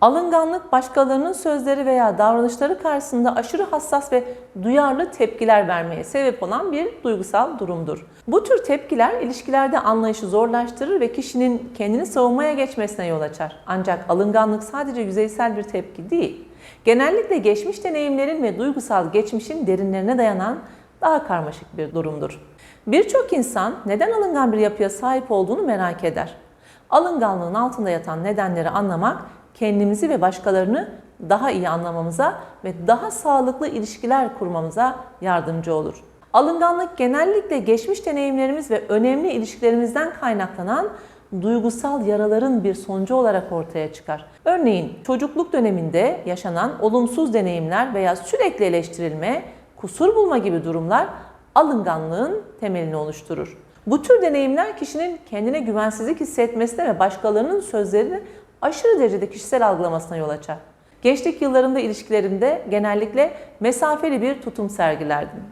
Alınganlık başkalarının sözleri veya davranışları karşısında aşırı hassas ve duyarlı tepkiler vermeye sebep olan bir duygusal durumdur. Bu tür tepkiler ilişkilerde anlayışı zorlaştırır ve kişinin kendini savunmaya geçmesine yol açar. Ancak alınganlık sadece yüzeysel bir tepki değil. Genellikle geçmiş deneyimlerin ve duygusal geçmişin derinlerine dayanan daha karmaşık bir durumdur. Birçok insan neden alıngan bir yapıya sahip olduğunu merak eder. Alınganlığın altında yatan nedenleri anlamak kendimizi ve başkalarını daha iyi anlamamıza ve daha sağlıklı ilişkiler kurmamıza yardımcı olur. Alınganlık genellikle geçmiş deneyimlerimiz ve önemli ilişkilerimizden kaynaklanan duygusal yaraların bir sonucu olarak ortaya çıkar. Örneğin çocukluk döneminde yaşanan olumsuz deneyimler veya sürekli eleştirilme, kusur bulma gibi durumlar alınganlığın temelini oluşturur. Bu tür deneyimler kişinin kendine güvensizlik hissetmesine ve başkalarının sözlerini aşırı derecede kişisel algılamasına yol açar. Gençlik yıllarında ilişkilerimde genellikle mesafeli bir tutum sergilerdim.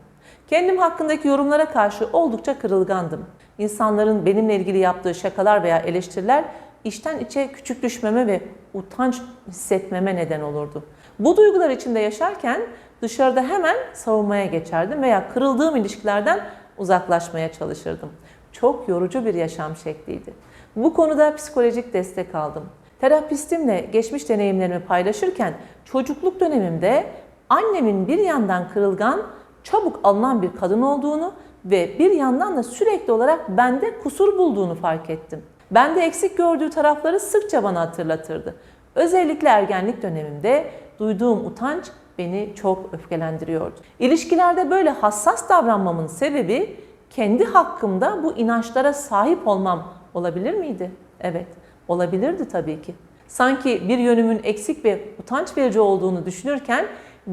Kendim hakkındaki yorumlara karşı oldukça kırılgandım. İnsanların benimle ilgili yaptığı şakalar veya eleştiriler içten içe küçük düşmeme ve utanç hissetmeme neden olurdu. Bu duygular içinde yaşarken dışarıda hemen savunmaya geçerdim veya kırıldığım ilişkilerden uzaklaşmaya çalışırdım. Çok yorucu bir yaşam şekliydi. Bu konuda psikolojik destek aldım. Terapistimle geçmiş deneyimlerimi paylaşırken çocukluk dönemimde annemin bir yandan kırılgan, çabuk alınan bir kadın olduğunu ve bir yandan da sürekli olarak bende kusur bulduğunu fark ettim. Bende eksik gördüğü tarafları sıkça bana hatırlatırdı. Özellikle ergenlik dönemimde duyduğum utanç beni çok öfkelendiriyordu. İlişkilerde böyle hassas davranmamın sebebi kendi hakkımda bu inançlara sahip olmam olabilir miydi? Evet, olabilirdi tabii ki. Sanki bir yönümün eksik ve utanç verici olduğunu düşünürken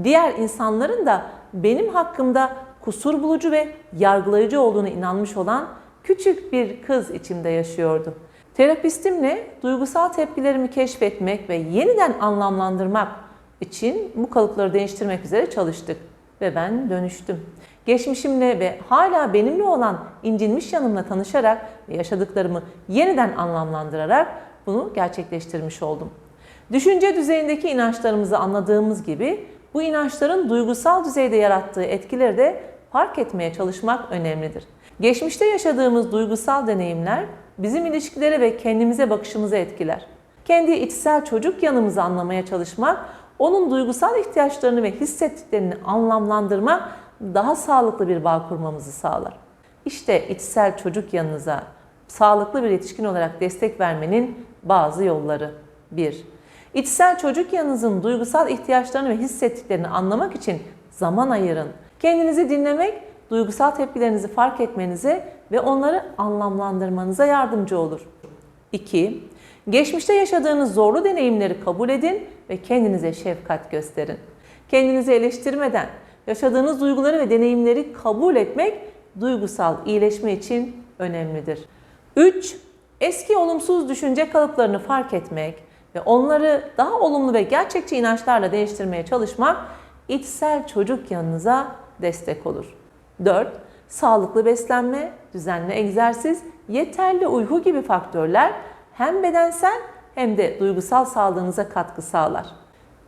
diğer insanların da benim hakkımda kusur bulucu ve yargılayıcı olduğunu inanmış olan küçük bir kız içimde yaşıyordu. Terapistimle duygusal tepkilerimi keşfetmek ve yeniden anlamlandırmak için bu kalıpları değiştirmek üzere çalıştık ve ben dönüştüm. Geçmişimle ve hala benimle olan incinmiş yanımla tanışarak ve yaşadıklarımı yeniden anlamlandırarak bunu gerçekleştirmiş oldum. Düşünce düzeyindeki inançlarımızı anladığımız gibi bu inançların duygusal düzeyde yarattığı etkileri de fark etmeye çalışmak önemlidir. Geçmişte yaşadığımız duygusal deneyimler bizim ilişkileri ve kendimize bakışımızı etkiler. Kendi içsel çocuk yanımızı anlamaya çalışmak, onun duygusal ihtiyaçlarını ve hissettiklerini anlamlandırmak daha sağlıklı bir bağ kurmamızı sağlar. İşte içsel çocuk yanınıza sağlıklı bir yetişkin olarak destek vermenin bazı yolları. 1. İçsel çocuk yanınızın duygusal ihtiyaçlarını ve hissettiklerini anlamak için zaman ayırın. Kendinizi dinlemek, duygusal tepkilerinizi fark etmenize ve onları anlamlandırmanıza yardımcı olur. 2. Geçmişte yaşadığınız zorlu deneyimleri kabul edin ve kendinize şefkat gösterin. Kendinizi eleştirmeden yaşadığınız duyguları ve deneyimleri kabul etmek duygusal iyileşme için önemlidir. 3. Eski olumsuz düşünce kalıplarını fark etmek ve onları daha olumlu ve gerçekçi inançlarla değiştirmeye çalışmak içsel çocuk yanınıza destek olur. 4. Sağlıklı beslenme, düzenli egzersiz, yeterli uyku gibi faktörler hem bedensel hem de duygusal sağlığınıza katkı sağlar.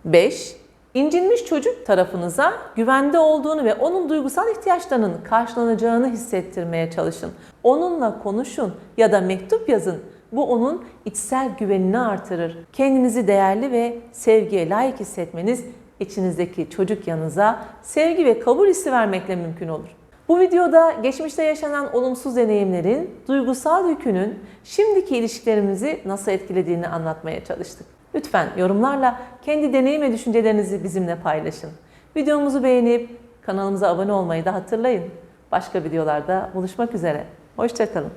5. İncinmiş çocuk tarafınıza güvende olduğunu ve onun duygusal ihtiyaçlarının karşılanacağını hissettirmeye çalışın. Onunla konuşun ya da mektup yazın. Bu onun içsel güvenini artırır. Kendinizi değerli ve sevgiye layık hissetmeniz içinizdeki çocuk yanınıza sevgi ve kabul hissi vermekle mümkün olur. Bu videoda geçmişte yaşanan olumsuz deneyimlerin duygusal yükünün şimdiki ilişkilerimizi nasıl etkilediğini anlatmaya çalıştık. Lütfen yorumlarla kendi deneyim ve düşüncelerinizi bizimle paylaşın. Videomuzu beğenip kanalımıza abone olmayı da hatırlayın. Başka videolarda buluşmak üzere. Hoşçakalın.